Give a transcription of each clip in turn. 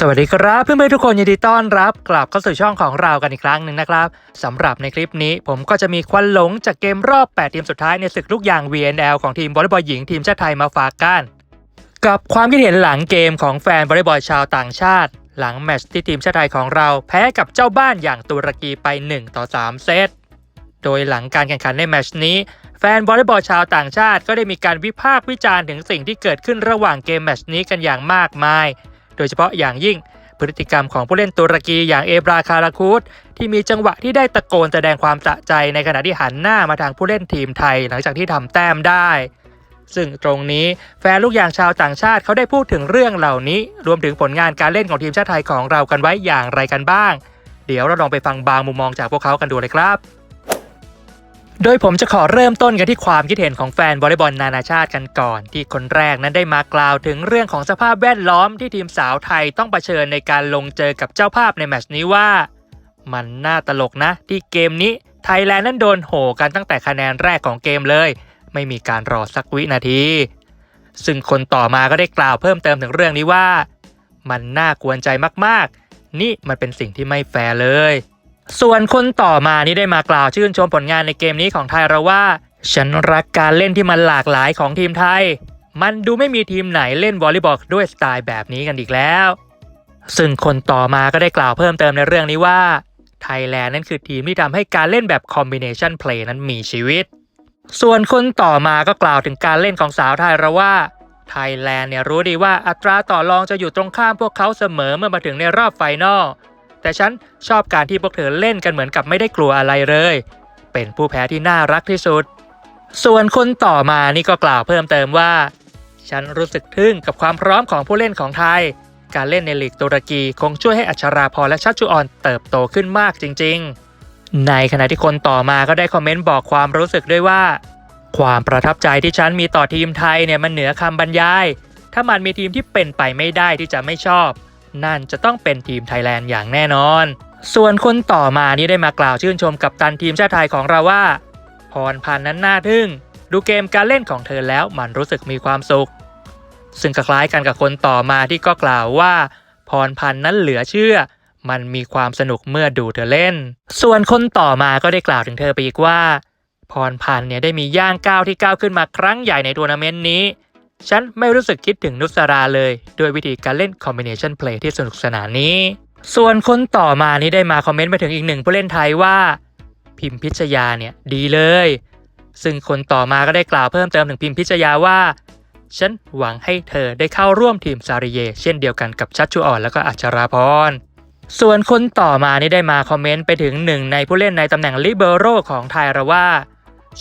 สวัสดีครับเพื่อนๆทุกคนยินดีต้อนรับ กลับเข้าสู่ช่องของเรากันอีกครั้งหนึ่งนะครับสำหรับในคลิปนี้ผมก็จะมีควันหลงจากเกมรอบ 8 ทีมสุดท้ายในศึกลูกยาง VNL ของทีมวอลเลย์บอลหญิงทีมชาติไทยมาฝากกัน กับความคิดเห็นหลังเกมของแฟนวอลเลย์บอลชาวต่างชาติ หลังแมตช์ที่ทีมชาติไทยของเราแพ้กับเจ้าบ้านอย่างตุรกีไป 1 ต่อ 3 เซตโดยหลังการแข่งขันในแมตช์นี้แฟนวอลเลย์บอลชาวต่างชาติก็ได้มีการวิพากษ์วิจารณ์ถึงสิ่งที่เกิดขึ้นระหว่างเกมแมตช์นี้กันอย่างมากมาย โดยเฉพาะอย่างยิ่งพฤติกรรมของผู้เล่นตุรกีอย่างเอบราคาราคูดที่มีจังหวะที่ได้ตะโกนแสดงความสะใจในขณะที่หันหน้ามาทางผู้เล่นทีมไทยหลังจากที่ทำแต้มได้ ซึ่งตรงนี้แฟนลูกยางชาวต่างชาติเขาได้พูดถึงเรื่องเหล่านี้ รวมถึงผลงานการเล่นของทีมชาติไทยของเรากันไว้อย่างไรกันบ้าง เดี๋ยวเราลองไปฟังบางมุมมองจากพวกเขากันดูเลยครับ โดยผมจะขอเริ่มต้นกันที่ความคิดเห็นของแฟนวอลเลย์บอลนานาชาติกันก่อน ที่คนแรกนั้นได้มากล่าวถึงเรื่องของสภาพแวดล้อมที่ทีมสาวไทยต้องเผชิญในการลงเจอกับเจ้าภาพในแมตช์นี้ว่า มันน่าตลกนะ ที่เกมนี้ไทยแลนด์นั้นโดนโหกันตั้งแต่คะแนนแรกของเกมเลย ไม่มีการรอสักวินาที ซึ่งคนต่อมาก็ได้กล่าวเพิ่มเติมถึงเรื่องนี้ว่า มันน่ากวนใจมากๆ นี่มันเป็นสิ่งที่ไม่แฟร์เลย ส่วนคนต่อมานี่ได้มากล่าวชื่นชมผลงานในเกมนี้ของไทยเราว่า ฉันรักการเล่นที่มันหลากหลายของทีมไทย มันดูไม่มีทีมไหนเล่นวอลเลย์บอลด้วยสไตล์แบบนี้กันอีกแล้ว ซึ่งคนต่อมาก็ได้กล่าวเพิ่มเติมในเรื่องนี้ว่าไทยแลนด์นั่นคือทีมที่ทำให้การเล่นแบบคอมบิเนชันเพลย์นั้นมีชีวิต ส่วนคนต่อมาก็กล่าวถึงการเล่นของสาวไทยเราว่าไทยแลนด์เนี่ยรู้ดีว่าอัตราต่อรองจะอยู่ตรงข้ามพวกเขาเสมอเมื่อมาถึงในรอบไฟนอล แต่ฉันชอบการที่พวกเธอเล่นกันเหมือนกับไม่ได้กลัวอะไรเลย เป็นผู้แพ้ที่น่ารักที่สุด ส่วนคนต่อมานี่ก็กล่าวเพิ่มเติมว่า ฉันรู้สึกทึ่งกับความพร้อมของผู้เล่นของไทย การเล่นในลีกตุรกีคงช่วยให้อัชราพรและชัชจุออนเติบโตขึ้นมากจริง ๆ ในขณะที่คนต่อมาก็ได้คอมเมนต์บอกความรู้สึกด้วยว่า ความประทับใจที่ฉันมีต่อทีมไทยเนี่ยมันเหนือคำบรรยาย ถ้ามันมีทีมที่เป็นไปไม่ได้ที่จะไม่ชอบ นั่นจะต้องเป็นทีมไทยแลนด์อย่างแน่นอน ส่วนคนต่อมานี่ได้มากล่าวชื่นชมกับตันทีมชาติไทยของเราว่า พรพันธ์นั้นน่าทึ่ง ดูเกมการเล่นของเธอแล้วมันรู้สึกมีความสุข ซึ่งคล้ายกันกับคนต่อมาที่ก็กล่าวว่า พรพันธ์นั้นเหลือเชื่อ มันมีความสนุกเมื่อดูเธอเล่น ส่วนคนต่อมาก็ได้กล่าวถึงเธอไปอีกว่า พรพันธ์เนี่ยได้มีย่างก้าวที่ก้าวขึ้นมาครั้งใหญ่ในทัวร์นาเมนต์นี้ ฉันไม่รู้สึกคิดถึงนุสราเลย ด้วยวิธีการเล่นคอมบิเนชันเพลย์ที่สนุกสนานนี้ ส่วนคนต่อมานี้ได้มาคอมเมนต์ไปถึงอีกหนึ่งผู้เล่นไทยว่า พิมพิชยาเนี่ยดีเลย ซึ่งคนต่อมาก็ได้กล่าวเพิ่มเติมถึงพิมพิชยาว่า ฉันหวังให้เธอได้เข้าร่วมทีมซาริเย เช่นเดียวกันกับชัชชุอ่อนแล้วก็อัชราพรส่วนคนต่อมานี่ได้มาคอมเมนต์ไปถึงหนึ่งในผู้เล่นในตำแหน่งลิเบโรของไทยเราว่า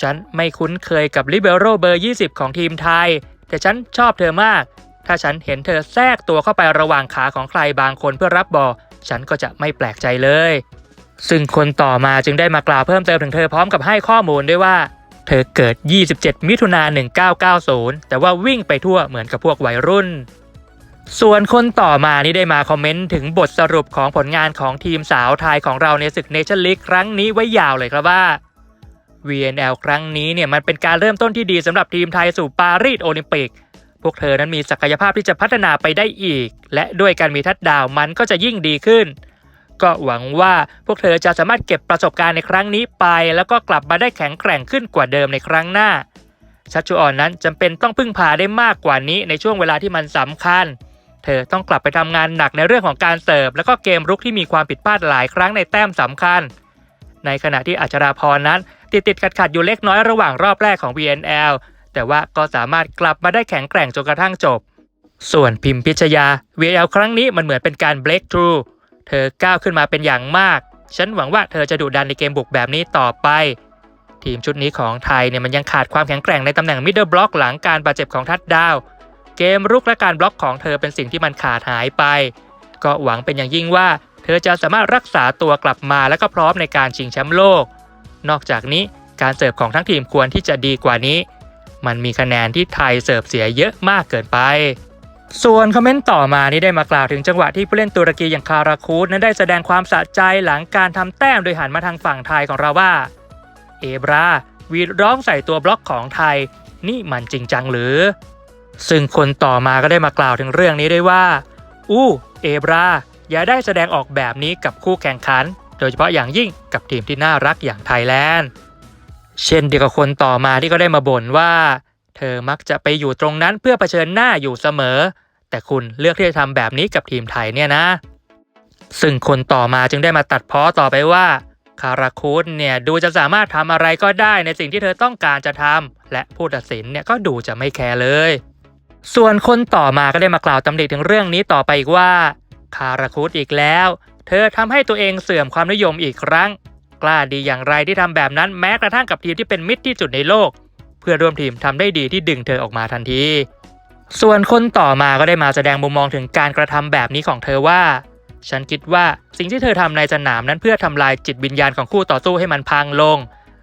ฉันไม่คุ้นเคยกับลิเบโรเบอร์ 20 ของทีมไทย แต่ฉันชอบเธอมาก ถ้าฉันเห็นเธอแทรกตัวเข้าไประหว่างขาของใครบางคนเพื่อรับบอลฉันก็จะไม่แปลกใจเลย ซึ่งคนต่อมาจึงได้มากล่าวเพิ่มเติมถึงเธอพร้อมกับให้ข้อมูลด้วยว่า เธอเกิด 27 มิถุนายน1990 แต่ว่าวิ่งไปทั่วเหมือนกับพวกวัยรุ่น ส่วนคนต่อมานี่ได้มาคอมเมนต์ถึงบทสรุปของผลงานของทีมสาวไทยของเราในศึกเนชั่นลีกครั้งนี้ไว้ยาวเลยครับว่า VNL ครั้งนี้เนี่ยมันเป็นการเริ่มต้นที่ดีสำหรับทีมไทยสู่ปารีสโอลิมปิก พวกเธอนั้นมีศักยภาพที่จะพัฒนาไปได้อีก และด้วยการมีทัดดาวมันก็จะยิ่งดีขึ้น ก็หวังว่าพวกเธอจะสามารถเก็บประสบการณ์ในครั้งนี้ไป แล้วก็กลับมาได้แข็งแกร่งขึ้นกว่าเดิมในครั้งหน้า ชัชชุออนนั้นจำเป็นต้องพึ่งพาได้มากกว่านี้ในช่วงเวลาที่มันสำคัญ เธอต้องกลับไปทำงานหนักในเรื่องของการเสิร์ฟแล้วก็เกมรุกที่มีความผิดพลาดหลายครั้งในแต้มสำคัญ ในขณะที่อัชราพรนั้น ติดติดขัดขัดอยู่เล็กน้อยระหว่างรอบแรกของ VNL แต่ว่าก็สามารถกลับมาได้แข็งแกร่งจนกระทั่งจบ ส่วนพิมพิชยา VNL ครั้งนี้มันเหมือนเป็นการ break through เธอก้าวขึ้นมาเป็นอย่างมาก ฉันหวังว่าเธอจะดุดันในเกมบุกแบบนี้ต่อไป ทีมชุดนี้ของไทยเนี่ยมันยังขาดความแข็งแกร่งในตำแหน่ง middle block หลังการบาดเจ็บของทัดดาว เกมรุกและการบล็อกของเธอเป็นสิ่งที่มันขาดหายไป ก็หวังเป็นอย่างยิ่งว่า เธอจะสามารถรักษาตัวกลับมาและก็พร้อมในการชิงแชมป์โลก นอกจากนี้การเสิร์ฟของทั้งทีมควรที่จะดีกว่านี้ มันมีคะแนนที่ไทยเสิร์ฟเสียเยอะมากเกินไป ส่วนคอมเมนต์ต่อมานี่ได้มากล่าวถึงจังหวะที่ผู้เล่นตุรกีอย่างคาราคูดนั้นได้แสดงความสะใจหลังการทำแต้มโดยหันมาทางฝั่งไทยของเราว่า เอบราวีดร้องใส่ตัวบล็อกของไทย นี่มันจริงจังหรือ ซึ่งคนต่อมาก็ได้มากล่าวถึงเรื่องนี้ได้วยว่า อู้ เอบราอย่าได้แสดงออกแบบนี้กับคู่แข่งขัน โดยเฉพาะอย่างยิ่งกับทีมที่น่ารักอย่างไทยแลนด์ เช่นเดียวกับคนต่อมาที่ก็ได้มาบ่นว่า เธอมักจะไปอยู่ตรงนั้นเพื่อเผชิญหน้าอยู่เสมอ แต่คุณเลือกที่จะทำแบบนี้กับทีมไทยเนี่ยนะ ซึ่งคนต่อมาจึงได้มาตัดเพ้อต่อไปว่าคาราคุสเนี่ยดูจะสามารถทำอะไรก็ได้ในสิ่งที่เธอต้องการจะทำและผู้ตัดสินเนี่ยก็ดูจะไม่แคร์เลย ส่วนคนต่อมาก็ได้มากล่าวตำหนิถึงเรื่องนี้ต่อไปอีกว่า คาราคุสอีกแล้ว เธอทำให้ตัวเองเสื่อมความนิยมอีกครั้ง กล้าดีอย่างไรที่ทำแบบนั้นแม้กระทั่งกับทีมที่เป็นมิตรที่สุดในโลก เพื่อร่วมทีมทำได้ดีที่ดึงเธอออกมาทันที ส่วนคนต่อมาก็ได้มาแสดงมุมมองถึงการกระทำแบบนี้ของเธอว่า ฉันคิดว่าสิ่งที่เธอทำในสนามนั้นเพื่อทำลายจิตวิญญาณของคู่ต่อสู้ให้มันพังลง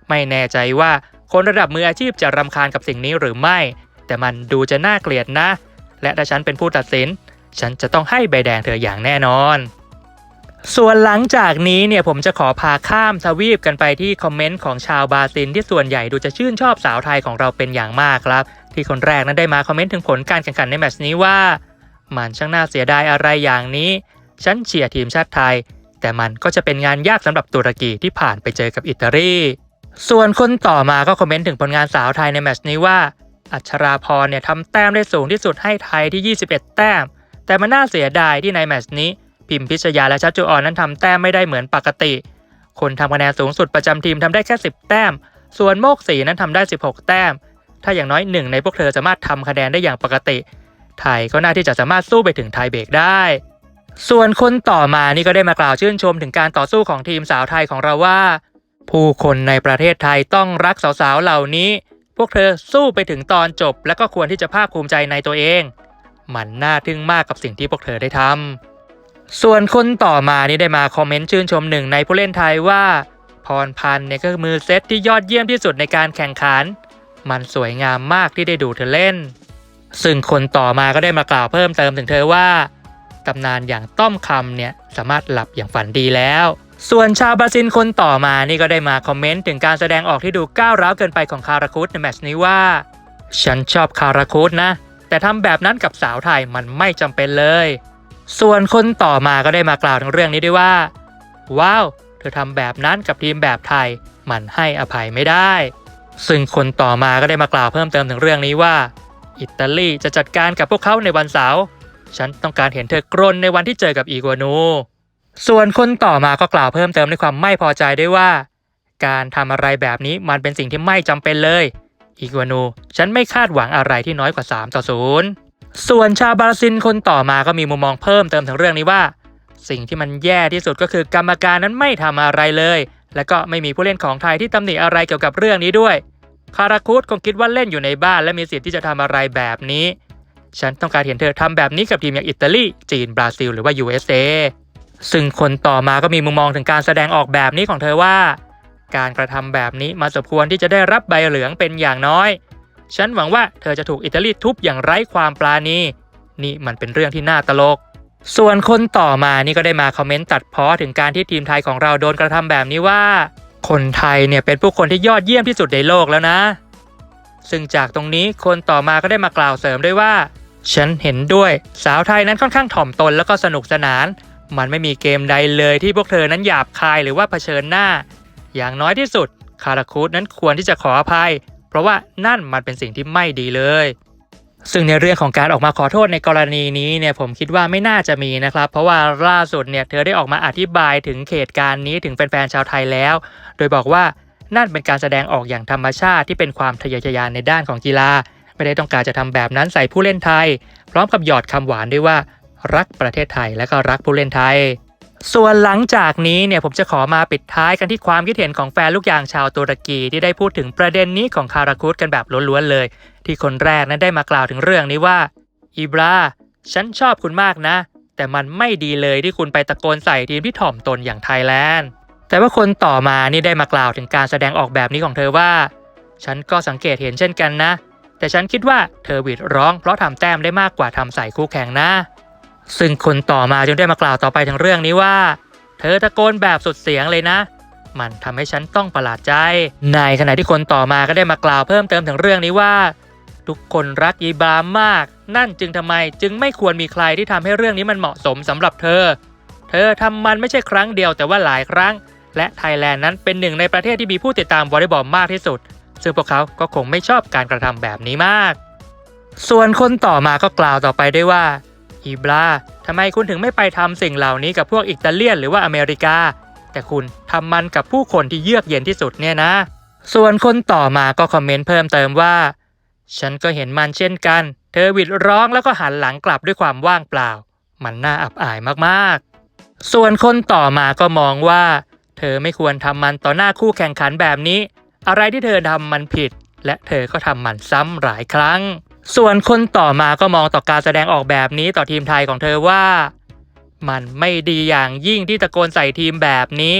ไม่แน่ใจว่าคนระดับมืออาชีพจะรำคาญกับสิ่งนี้หรือไม่ แต่มันดูจะน่าเกลียดนะ และถ้าฉันเป็นผู้ตัดสิน ฉันจะต้องให้ใบแดงเธออย่างแน่นอน ส่วนหลังจากนี้เนี่ยผมจะขอพาข้ามทวีปกันไปที่คอมเมนต์ของชาวบาซิลที่ส่วนใหญ่ดูจะชื่นชอบสาวไทยของเราเป็นอย่างมากครับ ที่คนแรกนั้นได้มาคอมเมนต์ถึงผลการแข่งขันในแมตช์นี้ว่า มันช่างน่าเสียดายอะไรอย่างนี้ฉันเชียร์ทีมชาติไทย แต่มันก็จะเป็นงานยากสำหรับตุรกีที่ผ่านไปเจอกับอิตาลีส่วนคนต่อมาก็คอมเมนต์ถึงผลงานสาวไทยในแมตช์นี้ว่า อัชราพรเนี่ยทำแต้มได้สูงที่สุดให้ไทยที่ 21 แต้ม แต่มันน่าเสียดายที่ในแมตช์นี้ พิมพิชยาและชัชจุออนนั้นทำแต้มไม่ได้เหมือนปกติ คนทำคะแนนสูงสุดประจำทีมทำได้แค่ 10 แต้ม ส่วนโมกศรีนั้นทำได้ 16 แต้ม ถ้าอย่างน้อยหนึ่งในพวกเธอสามารถทำคะแนนได้อย่างปกติ ไทยก็น่าที่จะสามารถสู้ไปถึงไทยเบรกได้ ส่วนคนต่อมานี่ก็ได้มากล่าวชื่นชมถึงการต่อสู้ของทีมสาวไทยของเราว่า ผู้คนในประเทศไทยต้องรักสาวๆเหล่านี้ พวกเธอสู้ไปถึงตอนจบ และก็ควรที่จะภาคภูมิใจในตัวเองมันน่าทึ่งมากกับสิ่งที่พวกเธอได้ทำ ส่วนคนต่อมานี่ได้มาคอมเมนต์ชื่นชมหนึ่งในผู้เล่นไทยว่า พรพันธ์เนี่ยก็มือเซตที่ยอดเยี่ยมที่สุดในการแข่งขัน มันสวยงามมากที่ได้ดูเธอเล่น ซึ่งคนต่อมาก็ได้มากล่าวเพิ่มเติมถึงเธอว่าตำนานอย่างต้อมคำเนี่ยสามารถหลับอย่างฝันดีแล้ว ส่วนชาวบราซิลคนต่อมานี่ก็ได้มาคอมเมนต์ถึงการแสดงออกที่ดูก้าวร้าวเกินไปของคาราคุสในแมตช์นี้ว่า ฉันชอบคาราคุสนะ แต่ทำแบบนั้นกับสาวไทยมันไม่จำเป็นเลย ส่วนคนต่อมาก็ได้มากล่าวถึงเรื่องนี้ด้วยว่า ว้าว เธอทำแบบนั้นกับทีมแบบไทย มันให้อภัยไม่ได้ ซึ่งคนต่อมาก็ได้มากล่าวเพิ่มเติมถึงเรื่องนี้ว่า อิตาลีจะจัดการกับพวกเขาในวันเสาร์ฉันต้องการเห็นเธอกรนในวันที่เจอกับอีกัวนู ส่วนคนต่อมาก็กล่าวเพิ่มเติมในความไม่พอใจด้วยว่า การทำอะไรแบบนี้มันเป็นสิ่งที่ไม่จำเป็นเลย อีกัวนู ฉันไม่คาดหวังอะไรที่น้อยกว่า3ต่อ0 ส่วนชาวบราซิลคนต่อมาก็มีมุมมองเพิ่มเติมถึงเรื่องนี้ว่า สิ่งที่มันแย่ที่สุดก็คือกรรมการนั้นไม่ทำอะไรเลย และก็ไม่มีผู้เล่นของไทยที่ตำหนิอะไรเกี่ยวกับเรื่องนี้ด้วย คาราคุสคงคิดว่าเล่นอยู่ในบ้านและมีสิทธิ์ที่จะทำอะไรแบบนี้ ฉันต้องการเห็นเธอทำแบบนี้กับทีมอย่างอิตาลีจีนบราซิลหรือว่า USA ซึ่งคนต่อมาก็มีมุมมองถึงการแสดงออกแบบนี้ของเธอว่า การกระทำแบบนี้มาสมควรที่จะได้รับใบเหลืองเป็นอย่างน้อย ฉันหวังว่าเธอจะถูกอิตาลีทุบอย่างไร้ความปราณีนี่มันเป็นเรื่องที่น่าตลก ส่วนคนต่อมานี่ก็ได้มาคอมเมนต์ตัดเพ้อถึงการที่ทีมไทยของเราโดนกระทำแบบนี้ว่า คนไทยเนี่ยเป็นผู้คนที่ยอดเยี่ยมที่สุดในโลกแล้วนะ ซึ่งจากตรงนี้คนต่อมาก็ได้มากล่าวเสริมด้วยว่า ฉันเห็นด้วยสาวไทยนั้นค่อนข้างถ่อมตนแล้วก็สนุกสนาน มันไม่มีเกมใดเลยที่พวกเธอนั้นหยาบคายหรือว่าเผชิญหน้า อย่างน้อยที่สุดคาราคูดนั้นควรที่จะขออภัย เพราะว่านั่นมันเป็นสิ่งที่ไม่ดีเลย ซึ่งในเรื่องของการออกมาขอโทษในกรณีนี้เนี่ยผมคิดว่าไม่น่าจะมีนะครับ เพราะว่าล่าสุดเนี่ยเธอได้ออกมาอธิบายถึงเหตุการณ์นี้ถึงแฟนๆชาวไทยแล้ว โดยบอกว่านั่นเป็นการแสดงออกอย่างธรรมชาติที่เป็นความทะเยอทะยานในด้านของกีฬา ไม่ได้ต้องการจะทำแบบนั้นใส่ผู้เล่นไทย พร้อมกับหยอดคำหวานด้วยว่า รักประเทศไทยและก็รักผู้เล่นไทย ส่วนหลังจากนี้เนี่ยผมจะขอมาปิดท้ายกันที่ความคิดเห็นของแฟนลูกยางชาวตุรกีที่ได้พูดถึงประเด็นนี้ของคาราคุสกันแบบล้วนๆเลย ที่คนแรกนั้นได้มากล่าวถึงเรื่องนี้ว่าอีบราฉันชอบคุณมากนะ แต่มันไม่ดีเลยที่คุณไปตะโกนใส่ทีมที่ถ่อมตนอย่างไทยแลนด์ แต่ว่าคนต่อมานี่ได้มากล่าวถึงการแสดงออกแบบนี้ของเธอว่า ฉันก็สังเกตเห็นเช่นกันนะ แต่ฉันคิดว่าเธอหวีดร้องเพราะทำแต้มได้มากกว่าทำใส่คู่แข่งนะ ซึ่งคนต่อมาจึงได้มากล่าวต่อไปถึงเรื่องนี้ว่า เธอตะโกนแบบสุดเสียงเลยนะ มันทำให้ฉันต้องประหลาดใจ ในขณะที่คนต่อมาก็ได้มากล่าวเพิ่มเติมถึงเรื่องนี้ว่า ทุกคนรักยีบรามาก นั่นจึงทำไมจึงไม่ควรมีใครที่ทำให้เรื่องนี้มันเหมาะสมสำหรับเธอ เธอทำมันไม่ใช่ครั้งเดียวแต่ว่าหลายครั้ง และไทยแลนด์นั้นเป็นหนึ่งในประเทศที่มีผู้ติดตามวอลเลย์บอลมากที่สุด ซึ่งพวกเขาก็คงไม่ชอบการกระทำแบบนี้มาก ส่วนคนต่อมาก็กล่าวต่อไปได้ว่า อีบลาทำไมคุณถึงไม่ไปทำสิ่งเหล่านี้กับพวกอิตาเลียนหรือว่าอเมริกา แต่คุณทำมันกับผู้คนที่เยือกเย็นที่สุดเนี่ยนะ ส่วนคนต่อมาก็คอมเมนต์เพิ่มเติมว่า ฉันก็เห็นมันเช่นกัน เธอวิดร้องแล้วก็หันหลังกลับด้วยความว่างเปล่า มันน่าอับอายมากๆ ส่วนคนต่อมาก็มองว่า เธอไม่ควรทำมันต่อหน้าคู่แข่งขันแบบนี้ อะไรที่เธอทำมันผิด และเธอก็ทำมันซ้ำหลายครั้ง ส่วนคนต่อมาก็มองต่อการแสดงออกแบบนี้ต่อทีมไทยของเธอว่า มันไม่ดีอย่างยิ่งที่ตะโกนใส่ทีมแบบนี้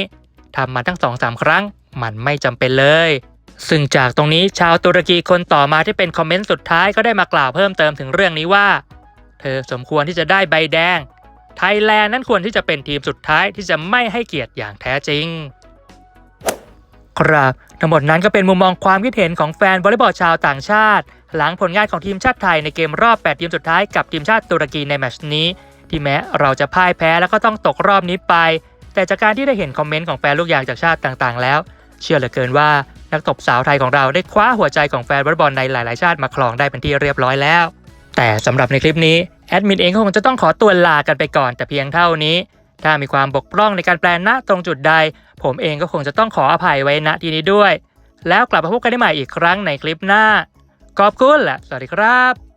ทำมาทั้งสองสามครั้ง มันไม่จำเป็นเลย ซึ่งจากตรงนี้ชาวตุรกีคนต่อมาที่เป็นคอมเมนต์สุดท้ายก็ได้มากล่าวเพิ่มเติมถึงเรื่องนี้ว่า เธอสมควรที่จะได้ใบแดง ไทยแลนด์นั้นควรที่จะเป็นทีมสุดท้ายที่จะไม่ให้เกียรติอย่างแท้จริง ครับ ทั้งหมดนั้นก็เป็นมุมมองความคิดเห็นของแฟนวอลเลย์บอลชาวต่างชาติ หลังผลงานของทีมชาติไทยในเกมรอบ 8 ทีมสุดท้ายกับทีมชาติตุรกีในแมชนี้ ที่แม้เราจะพ่ายแพ้แล้วก็ต้องตกรอบนี้ไป แต่จากการที่ได้เห็นคอมเมนต์ของแฟนลูกยางจากชาติต่างๆ แล้ว เชื่อเหลือเกินว่านักตบสาวไทยของเราได้คว้าหัวใจของแฟนวอลเลย์บอลในหลายๆ ชาติมาครองได้เป็นที่เรียบร้อยแล้ว แต่สำหรับในคลิปนี้แอดมินเองก็คงจะต้องขอตัวลากันไปก่อนแต่เพียงเท่านี้ ถ้ามีความบกพร่องในการแปลณตรงจุดใด ผมเองก็คงจะต้องขออภัยไว้ณที่นี้ด้วย แล้วกลับมาพบกันได้ใหม่อีกครั้งในคลิปหน้า ขอบคุณและสวัสดีครับ